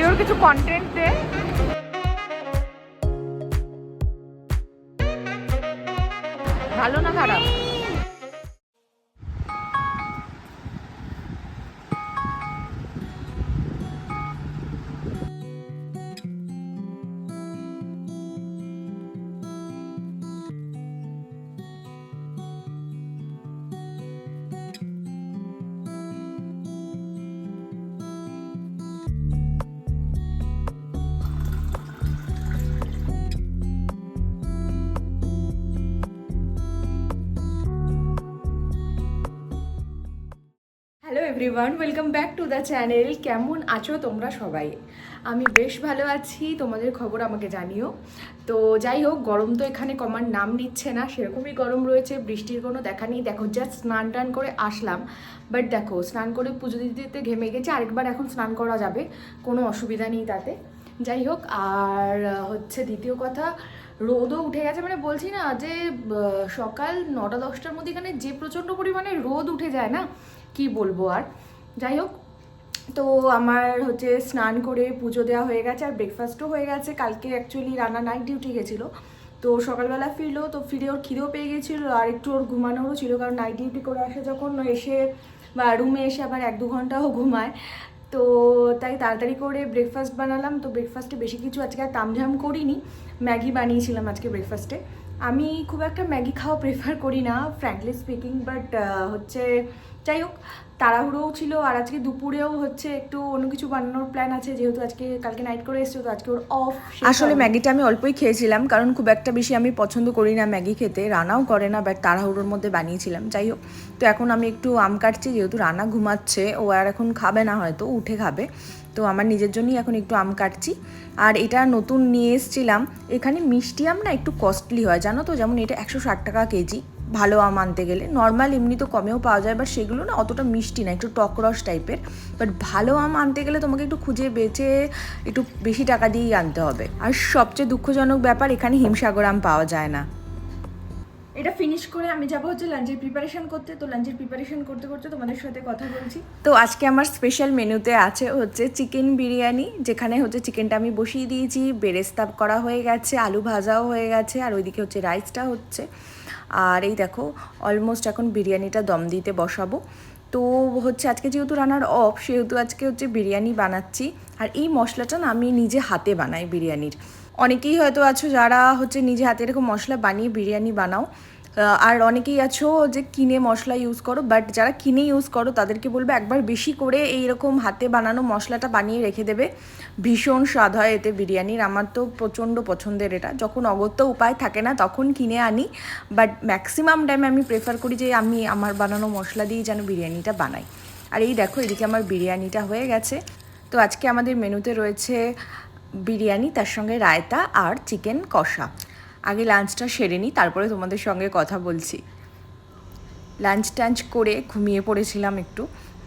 ভিডিওর কিছু কন্টেন্ট দে। ভালো না খারাপ? Everyone welcome back to the channel কেমন আছো তোমরা সবাই? আমি বেশ ভালো আছি, তোমাদের খবর আমাকে জানিও। তো যাই হোক, গরম তো এখানে কমার নাম নিচ্ছে না, সেরকমই গরম রয়েছে, বৃষ্টির কোনো দেখা নেই। দেখো জাস্ট স্নান টান করে আসলাম। বাট দেখো, স্নান করে পুজো দিতে দিতে ঘেমে গেছে, আরেকবার এখন স্নান করা যাবে, কোনো অসুবিধা নেই তাতে। যাই হোক, আর হচ্ছে দ্বিতীয় কথা, রোদও উঠে গেছে মানে বলছি না যে সকাল নটা দশটার মধ্যে এখানে যে প্রচণ্ড পরিমাণে রোদ উঠে যায় না কি বলব আর? যাই হোক, তো আমার হচ্ছে স্নান করে পুজো দেওয়া হয়ে গেছে আর ব্রেকফাস্টও হয়ে গেছে। কালকে অ্যাকচুয়ালি রান্না নাইট ডিউটি গেছিল। তো সকালবেলা ফিরলো, তো ফিরে ওর খিদেও পেয়ে গেছিল আর একটু ওর ঘুমানোরও ছিল কারণ নাইট ডিউটি করে আসে যখন এসে বা রুমে এসে আবার এক দু ঘন্টাও ঘুমায়। তো তাই তাড়াতাড়ি করে ব্রেকফাস্ট বানালাম। তো ব্রেকফাস্টে বেশি কিছু আজকে আর তামঝাম করিনি। ম্যাগি বানিয়েছিলাম আজকে ব্রেকফাস্টে আমি খুব একটা ম্যাগি খাওয়া প্রেফার করি না ফ্র্যাঙ্কলি স্পিকিং বাট হচ্ছে যাই হোক তাড়াহুড়োও ছিল আর আজকে দুপুরেও হচ্ছে একটু অন্য কিছু বানানোর প্ল্যান আছে যেহেতু আজকে কালকে নাইট করে এসেছে তো আজকে ওর অফ আসলে ম্যাগিটা আমি অল্পই খেয়েছিলাম কারণ খুব একটা বেশি আমি পছন্দ করি না ম্যাগি খেতে রানাও করে না বাট তাড়াহুড়োর মধ্যে বানিয়েছিলাম যাই হোক। তো এখন আমি একটু আম কাটছি যেহেতু রানা ঘুমাচ্ছে ও আর এখন খাবে না হয়তো উঠে খাবে। তো আমার নিজের জন্যই এখন একটু আম কাটছি। আর এটা নতুন নিয়ে এসেছিলাম এখানে মিষ্টি আম না একটু কস্টলি হয় জানো তো? যেমন এটা একশো ষাট টাকা কেজি। ভালো আম আনতে গেলে। নর্মাল এমনি তো কমেও পাওয়া যায় বাট সেগুলো না অতটা মিষ্টি না একটু টকরস টাইপের বাট ভালো আম আনতে গেলে তোমাকে একটু খুঁজে বেছে একটু বেশি টাকা দিয়েই আনতে হবে। আর সবচেয়ে দুঃখজনক ব্যাপার এখানে হিমসাগর আম পাওয়া যায় না। এটা ফিনিশ করে আমি যাব হচ্ছে লাঞ্চের প্রিপারেশন করতে। তো লাঞ্চের প্রিপারেশন করতে করতে তোমাদের সাথে কথা বলছি। তো আজকে আমার স্পেশাল মেনুতে আছে হচ্ছে চিকেন বিরিয়ানি যেখানে হচ্ছে চিকেনটা আমি বসিয়ে দিয়েছি। বেরেস্তা করা হয়ে গেছে আলু ভাজাও হয়ে গেছে আর ওইদিকে হচ্ছে রাইসটা হচ্ছে। আর এই দেখো অলমোস্ট এখন বিরিয়ানিটা দম দিতে বসাবো। তো হচ্ছে আজকে যেহেতু রান্নার অফ সেহেতু আজকে হচ্ছে বিরিয়ানি বানাচ্ছি। আর এই মশলাটা না আমি নিজে হাতে বানাই বিরিয়ানির। অনেকেই হয়তো আছো যারা হচ্ছে নিজে হাতে এরকম মশলা বানিয়ে বিরিয়ানি বানাও। আর অনেকেই আছো যে কিনে মশলা ইউজ করো বাট যারা কিনে ইউজ করো, তাদেরকে বলব একবার বেশি করে এই রকম হাতে বানানো মশলাটা বানিয়ে রেখে দেবে। ভীষণ স্বাদ হয় এতে বিরিয়ানির, আমার তো প্রচণ্ড পছন্দের এটা। যখন অগত্য উপায় থাকে না, তখন কিনে আনি বাট ম্যাক্সিমাম টাইমে আমি প্রেফার করি যে আমি আমার বানানো মশলা দিয়ে যেন বিরিয়ানিটা বানাই। আর এই দেখো, এদিকে আমার বিরিয়ানিটা হয়ে গেছে। তো আজকে আমাদের মেনুতে রয়েছে বিরিয়ানি, তার সঙ্গে রায়তা আর চিকেন কষা। আগে লাঞ্চটা সেরে নিই তারপরে তোমাদের সঙ্গে কথা বলছি। লাঞ্চ টাঞ্চ করে ঘুমিয়ে পড়েছিলাম একটু।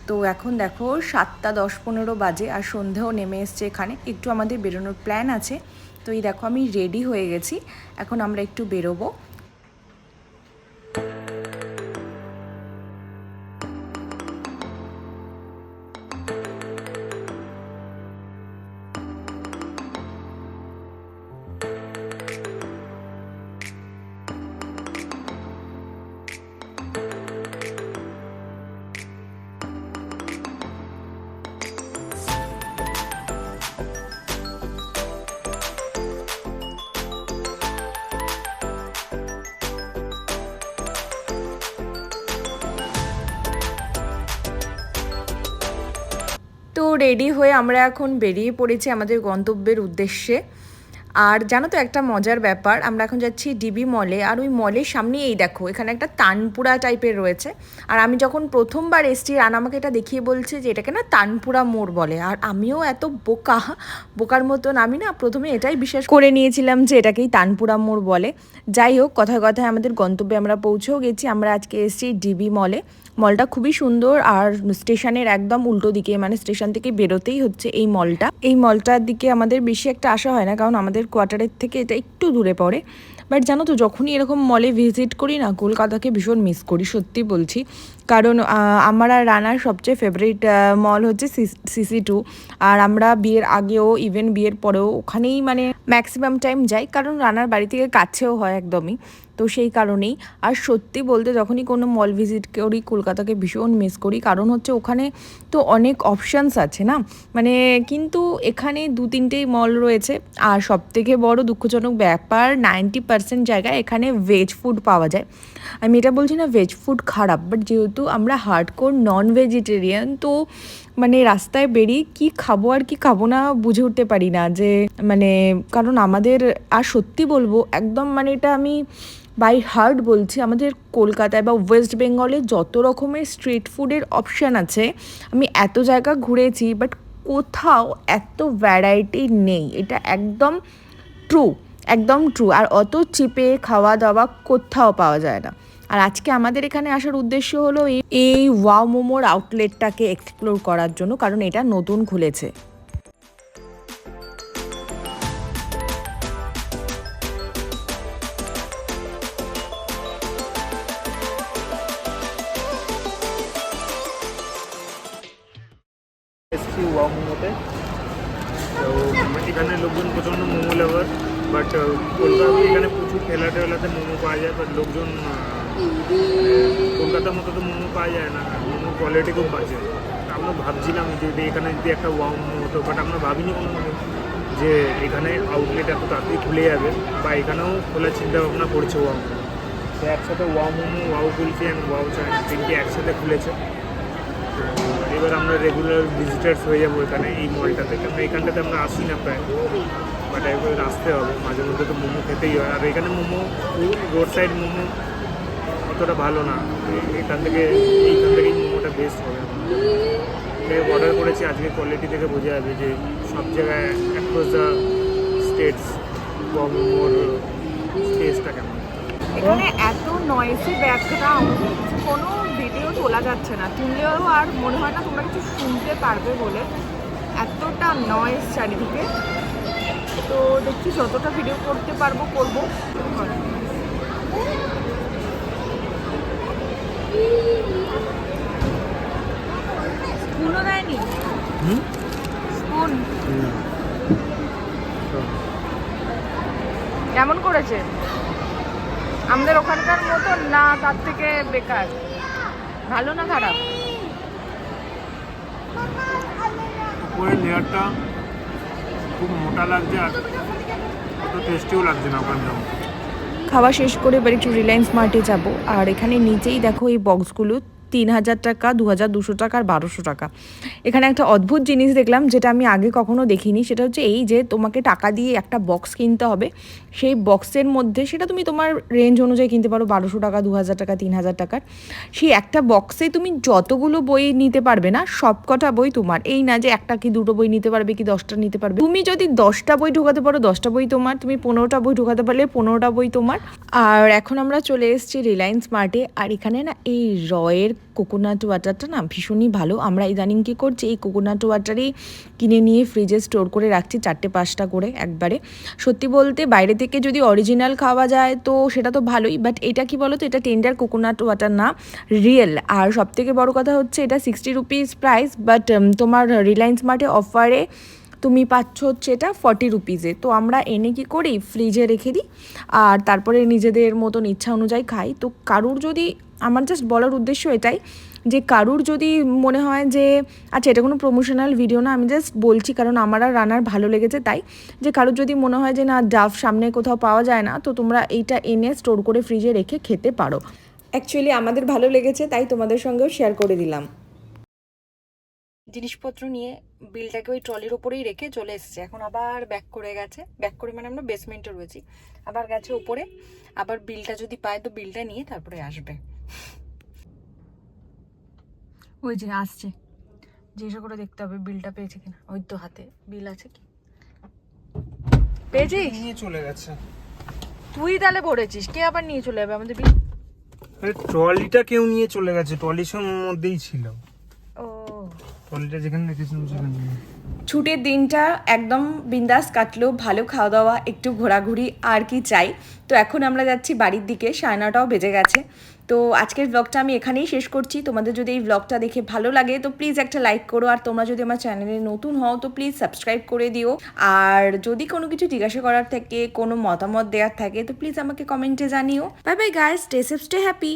তো এখন দেখো সাতটা দশ পনেরো বাজে আর সন্ধেও নেমে এসছে এখানে। একটু আমাদের বেরোনোর প্ল্যান আছে। তো এই দেখো আমি রেডি হয়ে গেছি। এখন আমরা একটু বেরোবো। রেডি হয়ে আমরা এখন বেরিয়ে পড়েছি আমাদের গন্তব্যের উদ্দেশ্যে। আর জানো তো একটা মজার ব্যাপার, আমরা এখন যাচ্ছি ডিবি মলে আর ওই মলের সামনে এই দেখো, এখানে একটা তানপুরা টাইপের রয়েছে। আর আমি যখন প্রথমবার এসছি, রান আমাকে এটা দেখিয়ে বলছে যে এটাকে না তানপুরা মোড় বলে। আর আমিও এত বোকা, বোকার মতন আমি না প্রথমে এটাই বিশ্বাস করে নিয়েছিলাম যে এটাকেই তানপুরা মোড় বলে। যাই হোক, কথায় কথায় আমাদের গন্তব্যে আমরা পৌঁছেও গেছি। আমরা আজকে এসেছি ডিবি মলে মলটা খুবই সুন্দর আর স্টেশনের একদম উল্টো দিকে মানে স্টেশন থেকে বেরোতেই হচ্ছে এই মলটা। এই মলটার দিকে আমাদের বেশি একটা আসা হয় না, কারণ আমাদের কোয়ার্টারের থেকে এটা একটু দূরে পড়ে। বাট জানো তো, যখনই এরকম মলে ভিজিট করি না, কলকাতাকে ভীষণ মিস করি, সত্যি বলছি। কারণ আমার আর রানার সবচেয়ে ফেভারিট মল হচ্ছে সিসি টু আর আমরা বিয়ের আগেও ইভেন বিয়ের পরেও ওখানেই মানে ম্যাক্সিমাম টাইম যাই, কারণ রানার বাড়ি থেকে কাছেও হয় একদমই। তো সেই কারণেই। আর সত্যি বলতে, যখনই কোনো মল ভিজিট করি, কলকাতাকে ভীষণ মিস করি, কারণ হচ্ছে ওখানে তো অনেক অপশানস আছে না? মানে কিন্তু এখানে দু তিনটেই মল রয়েছে। আর সব থেকে বড় দুঃখজনক ব্যাপার নাইনটি পার্সেন্ট জায়গায় এখানে ভেজ ফুড পাওয়া যায়। আমি এটা বলছি না ভেজ ফুড খারাপ বাট যেহেতু আমরা হার্ডকোর নন ভেজিটেরিয়ান তো মানে রাস্তায় বেরিয়ে কি খাব আর কি খাব না বুঝে উঠতে পারি না যে মানে কারণ আমাদের, আর সত্যি বলব, একদম মানে এটা আমি বাই হার্ট বলছি, আমাদের কলকাতায় বা ওয়েস্ট বেঙ্গলে যত রকমের স্ট্রিট ফুডের অপশান আছে, আমি এত জায়গা ঘুরেছি বাট কোথাও এত ভ্যারাইটি নেই। এটা একদম ট্রু একদম ট্রু আর অত চিপে খাওয়া দাওয়া কোথাও পাওয়া যায় না। আর আজকে আমাদের এখানে আসার উদ্দেশ্য হলো এই- ওয়াও মোমোর আউটলেটটাকে এক্সপ্লোর করার জন্য, কারণ এটা নতুন খুলেছে। এসছি ওয়াও মোমোতে তো এখানে লোকজন প্রচণ্ড মোমো লাভার বাট কলকাতা এখানে প্রচুর ঠেলা টেলাতে মোমো পাওয়া যায় বাট লোকজন মানে কলকাতার মতো তো মোমো পাওয়া যায় না মোমো কোয়ালিটি খুব বাজে। আমরা ভাবছিলাম যদি এখানে যদি একটা ওয়াও মোমো হতো বাট আমরা ভাবিনি কোনো যে এখানে আউটলেট এত তাড়াতাড়ি খুলে যাবে, বা এখানেও খোলার চিন্তা ভাবনা করছে ওয়াও মোমো। তো একসাথে Wow Momo Wow Kulfi and Wow চাই তিনটি একসাথে খুলেছে। এবার আমরা রেগুলার ভিজিটার্স হয়ে যাব এখানে এই মলটাতে কারণ এখানটাতে আমরা আসি না প্রায়। বাট একবার আসতে হবে। মাঝে মধ্যে তো মোমো খেতেই হয়। আর এখানে মোমো রোড সাইড মোমো অতটা ভালো না। এখান থেকে, এইখান থেকেই মোমোটা বেস্ট হবে অর্ডার করেছি, আজকে কোয়ালিটি থেকে বোঝা যাবে যে সব জায়গায় অ্যাক্রস দ্য স্টেটস মোমোর টেস্টটা কেমন। এখানে এত নয়েসি ব্যাকগ্রাউন্ড কোনো ভিডিও তোলা যাচ্ছে না। তুললেও আর মনে হয় না তোমরা কিছু শুনতে পারবে বলে। এতটা নয়েস চারিদিকে। তো দেখছি যতটা ভিডিও করতে পারব করব। স্পুনও দেয়নি? স্পুন কেমন করেছে? আমাদের ওখানকার মতো না তার থেকে বেকার? ভালো না খারাপ? উপরের লেয়ারটা খুব মোটা লাগছে আর অত টেস্টিও লাগছে না খাওয়া শেষ করে এবার একটু রিলায়েন্স মার্টে যাব। আর এখানে নিচেই দেখো এই বক্সগুলো তিন হাজার টাকা দু হাজার দুশো টাকা আর বারোশো টাকা। এখানে একটা অদ্ভুত জিনিস দেখলাম, যেটা আমি আগে কখনো দেখিনি। সেটা হচ্ছে এই যে তোমাকে টাকা দিয়ে একটা বক্স কিনতে হবে। সেই বক্সের মধ্যে সেটা তুমি তোমার রেঞ্জ অনুযায়ী কিনতে পারো, বারোশো টাকা দু হাজার টাকা তিন হাজার টাকার। সেই একটা বক্সে তুমি যতগুলো বই নিতে পারবে না, সবকটা বই তোমার। এই না যে একটা কি দুটো বই নিতে পারবে কি দশটা নিতে পারবে। তুমি যদি দশটা বই ঢোকাতে পারো, দশটা বই তোমার। তুমি পনেরোটা বই ঢোকাতে পারলে পনেরোটা বই তোমার। আর এখন আমরা চলে এসেছি রিলায়েন্স মার্টে আর এখানে না এই রয়ের কোকোনাট ওয়াটারটা না ভীষণই ভালো। আমরা ইদানিং কী করছি, এই কোকোনাট ওয়াটারই কিনে নিয়ে ফ্রিজে স্টোর করে রাখছি চারটে পাঁচটা করে একবারে। সত্যি বলতে বাইরে থেকে যদি অরিজিনাল খাওয়া যায় তো সেটা তো ভালোই বাট এটা কি বলো তো এটা টেন্ডার কোকোনাট ওয়াটার না রিয়েল আর সব থেকে বড় কথা হচ্ছে এটা সিক্সটি রুপিস প্রাইস বাট তোমার রিলায়েন্স মার্টে অফারে তুমি পাচ্ছ হচ্ছে এটা ফর্টি রুপিজে তো আমরা এনে কি করি ফ্রিজে রেখে দিই, আর তারপরে নিজেদের মতন ইচ্ছা অনুযায়ী খাই। তো কারুর যদি আমার জাস্ট বলার উদ্দেশ্য এটাই যে কারুর যদি মনে হয় যে আচ্ছা এটা কোনো প্রমোশনাল ভিডিও না, আমি জাস্ট বলছি কারণ আমার আর রানার ভালো লেগেছে তাই, যে কারুর যদি মনে হয় যে না ডাফ সামনে কোথাও পাওয়া যায় না, তো তোমরা এইটা এনে স্টোর করে ফ্রিজে রেখে খেতে পারো। অ্যাকচুয়ালি আমাদের ভালো লেগেছে তাই তোমাদের সঙ্গেও শেয়ার করে দিলাম। জিনিসপত্র নিয়ে বিলটাকে ওই ট্রলির ওপরেই রেখে চলে এসেছে। এখন আবার ব্যাক করে গেছে। ব্যাক করে মানে আমরা বেসমেন্টে রয়েছি। আবার গেছে ওপরে আবার বিলটা যদি পায়, তো বিলটা নিয়ে তারপরে আসবে। ওই যে আসছে। জিজ্ঞাসা করে দেখতে হবে বিলটা পেয়েছে কিনা। ওই তো হাতে। বিল আছে কি? পেয়েছিস? নিয়ে চলে গেছে। তুই তাহলে ভরেছিস। কে আবার নিয়ে চলে যাবে আমাদের বিল আরে ট্রলিটা কেউ নিয়ে চলে গেছে। ট্রলির মধ্যেই ছিল। ও। ট্রলিটা যেখানে রেখেছিলাম সেখানে ছুটির দিনটা একদম বিন্দাস কাটলো, ভালো খাওয়া দাওয়া একটু ঘোরাঘুরি, আর কি চাই। তো এখন আমরা যাচ্ছি বাড়ির দিকে, সাড়ে নটাও বেজে গেছে। তো আজকের ব্লগটা আমি এখানেই শেষ করছি। তোমাদের যদি এই ব্লগটা দেখে ভালো লাগে, তো প্লিজ একটা লাইক করো। আর তোমরা যদি আমার চ্যানেলে নতুন হও, তো প্লিজ সাবস্ক্রাইব করে দিও। আর যদি কোনো কিছু জিজ্ঞাসা করার থাকে, কোনো মতামত দেওয়ার থাকে, তো প্লিজ আমাকে কমেন্টে জানিও। Bye bye guys stay safe stay happy